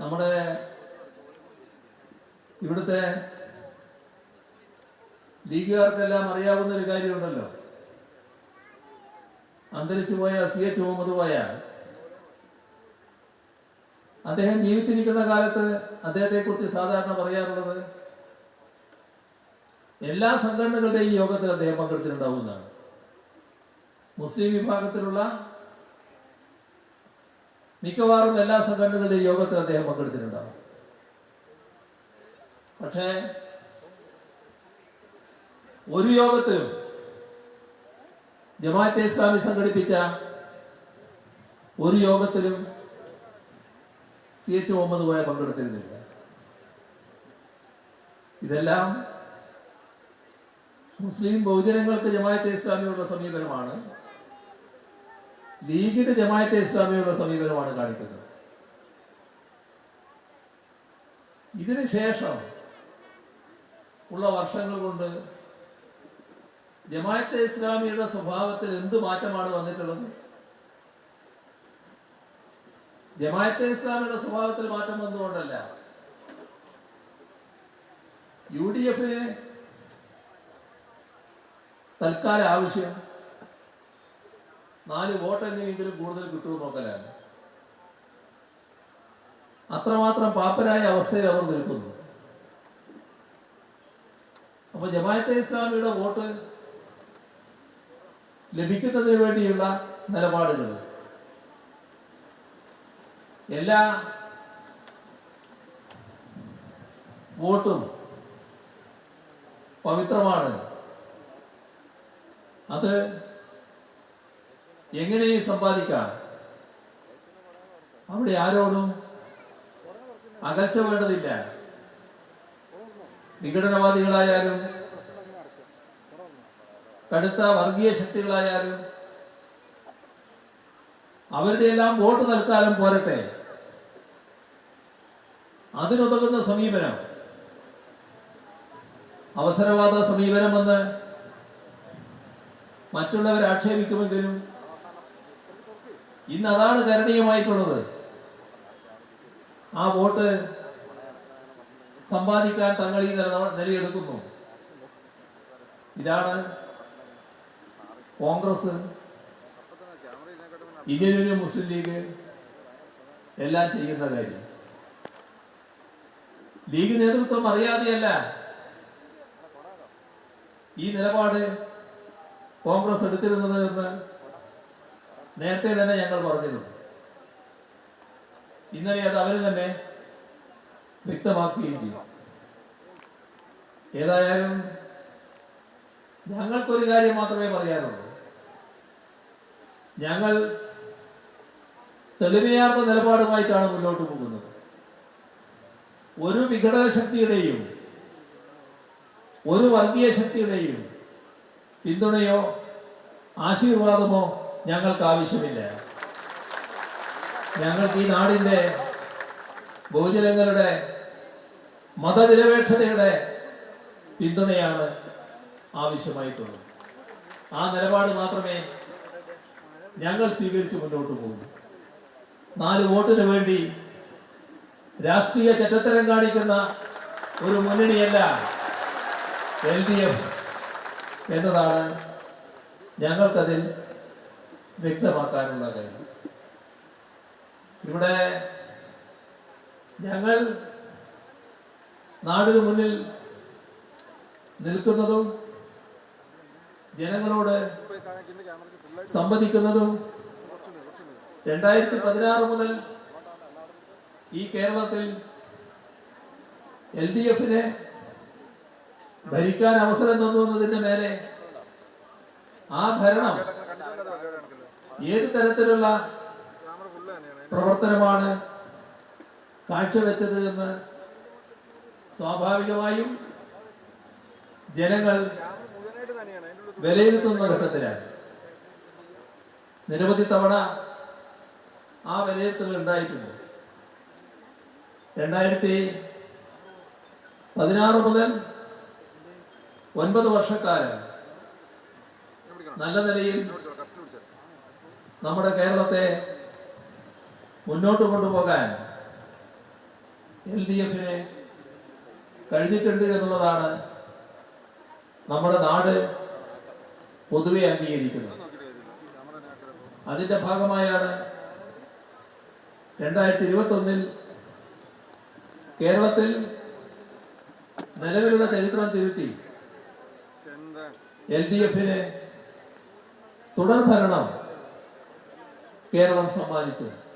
നമ്മുടെ ഇവിടുത്തെ ലീഗുകാർക്കെല്ലാം അറിയാവുന്ന ഒരു കാര്യമുണ്ടല്ലോ. അന്തരിച്ചു പോയ സി എച്ച് മുഹമ്മദ് പോയ അദ്ദേഹം ജീവിച്ചിരിക്കുന്ന കാലത്ത് അദ്ദേഹത്തെ കുറിച്ച് സാധാരണ പറയാറുള്ളത് എല്ലാ സംഘടനകളുടെയും യോഗത്തിൽ അദ്ദേഹം പങ്കെടുത്തിട്ടുണ്ടാവുന്നതാണ്. മുസ്ലിം വിഭാഗത്തിലുള്ള മിക്കവാറും എല്ലാ സംഘടനകളുടെയും യോഗത്തിൽ അദ്ദേഹം പങ്കെടുത്തിട്ടുണ്ടാവും. പക്ഷേ ഒരു യോഗത്തിലും ജമാഅത്തെ ഇസ്ലാമി സംഘടിപ്പിച്ച ഒരു യോഗത്തിലും സി എച്ച് മുഹമ്മദ് കോയ പങ്കെടുത്തിരുന്നില്ല. ഇതെല്ലാം മുസ്ലിം ബഹുജനങ്ങൾക്ക് ജമാഅത്തെ ഇസ്ലാമിയുള്ള സമീപനമാണ്. ലീഗിന് ജമായത്തെ ഇസ്ലാമിയുള്ള സമീപനമാണ് കാണിക്കുന്നത്. ഇതിന് ശേഷം ഉള്ള വർഷങ്ങൾ കൊണ്ട് ജമായത്തെ ഇസ്ലാമിയുടെ സ്വഭാവത്തിൽ എന്ത് മാറ്റമാണ് വന്നിട്ടുള്ളത്? ജമായത്തെ ഇസ്ലാമിയുടെ സ്വഭാവത്തിൽ മാറ്റം വന്നുകൊണ്ടല്ല യു ഡി എഫിന് തൽക്കാല ആവശ്യം നാല് വോട്ട് എങ്ങനെയെങ്കിലും കൂടുതൽ കിട്ടുമെന്ന് നോക്കലാണ്. അത്രമാത്രം പാപ്പരായ അവസ്ഥയിൽ അവർ നിൽക്കുന്നു. അപ്പൊ ജമാഅത്തെ ഇസ്ലാമിയുടെ വോട്ട് ലഭിക്കുന്നതിന് വേണ്ടിയുള്ള നിലപാടുകൾ. എല്ലാ വോട്ടും പവിത്രമാണ്. അത് എങ്ങനെയും സമ്പാദിക്കാം? അവിടെ ആരോടും അകൽച്ച വേണ്ടതില്ല. വിഘടനവാദികളായാലും കടുത്ത വർഗീയ ശക്തികളായാലും അവരുടെ എല്ലാം വോട്ട് തൽക്കാലം പോരട്ടെ. അതിനുതകുന്ന സമീപനം. അവസരവാദ സമീപനമെന്ന് മറ്റുള്ളവരെ ആക്ഷേപിക്കുമെങ്കിലും ഇന്ന് അതാണ് കരണീയമായിട്ടുള്ളത് ആ വോട്ട് സമ്പാദിക്കാൻ തങ്ങൾ ഈ നില- നിലയെടുക്കുന്നു. ഇതാണ് കോൺഗ്രസ് ഇന്ത്യൻ യൂണിയൻ മുസ്ലിം ലീഗ് എല്ലാം ചെയ്യുന്ന കാര്യം. ലീഗ് നേതൃത്വം അറിയാതെയല്ല ഈ നിലപാട് കോൺഗ്രസ് എടുത്തിരുന്നത് എന്ന് നേരത്തെ തന്നെ ഞങ്ങൾ പറഞ്ഞിരുന്നു. ഇന്നലെ അത് അവർ തന്നെ വ്യക്തമാക്കുകയും ചെയ്യും ഏതായാലും ഞങ്ങൾക്കൊരു കാര്യം മാത്രമേ പറയാനുള്ളൂ. ഞങ്ങൾ തെളിമയാർന്ന നിലപാടുമായിട്ടാണ് മുന്നോട്ട് പോകുന്നത്. ഒരു വിഘടന ശക്തിയുടെയും ഒരു വർഗീയ ശക്തിയുടെയും പിന്തുണയോ ആശീർവാദമോ ഞങ്ങൾക്ക് ആവശ്യമില്ല. ഞങ്ങൾക്ക് ഈ നാടിന്റെ ബഹുജനങ്ങളുടെ മതനിരപേക്ഷതയുടെ പിന്തുണയാണ് ആവശ്യമായിട്ടുള്ളത്. ആ നിലപാട് മാത്രമേ ഞങ്ങൾ സ്വീകരിച്ചു മുന്നോട്ട് പോകും. നാല് വോട്ടിന് വേണ്ടി രാഷ്ട്രീയ ചറ്റത്തരം കാണിക്കുന്ന ഒരു മുന്നണിയല്ല എൽ ഡി എഫ് എന്നതാണ് ഞങ്ങൾക്കതിൽ വ്യക്തമാക്കാനുള്ള കഴിവ്. ഇവിടെ ഞങ്ങൾ നാടിന് മുന്നിൽ നിൽക്കുന്നതും ജനങ്ങളോട് സംവദിക്കുന്നതും രണ്ടായിരത്തി പതിനാറ് മുതൽ ഈ കേരളത്തിൽ എൽ ഡി എഫിനെ ഭരിക്കാൻ അവസരം തന്നു എന്നതിന്റെ മേലെ ആ ഭരണം ഏത് തരത്തിലുള്ള പ്രവർത്തനമാണ് കാഴ്ചവെച്ചത് എന്ന് സ്വാഭാവികമായും ജനങ്ങൾ വിലയിരുത്തുന്ന ഘട്ടത്തിലാണ്. നിരവധി തവണ ആ വിലയിരുത്തൽ ഉണ്ടായിട്ടുണ്ട്. രണ്ടായിരത്തി പതിനാറ് മുതൽ ഒൻപത് വർഷക്കാലം നല്ല നിലയിൽ നമ്മുടെ കേരളത്തെ മുന്നോട്ട് കൊണ്ടുപോകാൻ എൽ ഡി എഫിന് കഴിഞ്ഞിട്ടുണ്ട് എന്നുള്ളതാണ് നമ്മുടെ നാട് പൊതുവെ അംഗീകരിക്കുന്നത്. അതിന്റെ ഭാഗമായാണ് രണ്ടായിരത്തി ഇരുപത്തി ഒന്നിൽ കേരളത്തിൽ നിലവിലുള്ള ചരിത്രം തിരുത്തി എൽ ഡി എഫിന് തുടർ ഭരണം കേരളം സമ്മാനിച്ചത്.